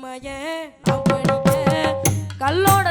சமய கல்லோட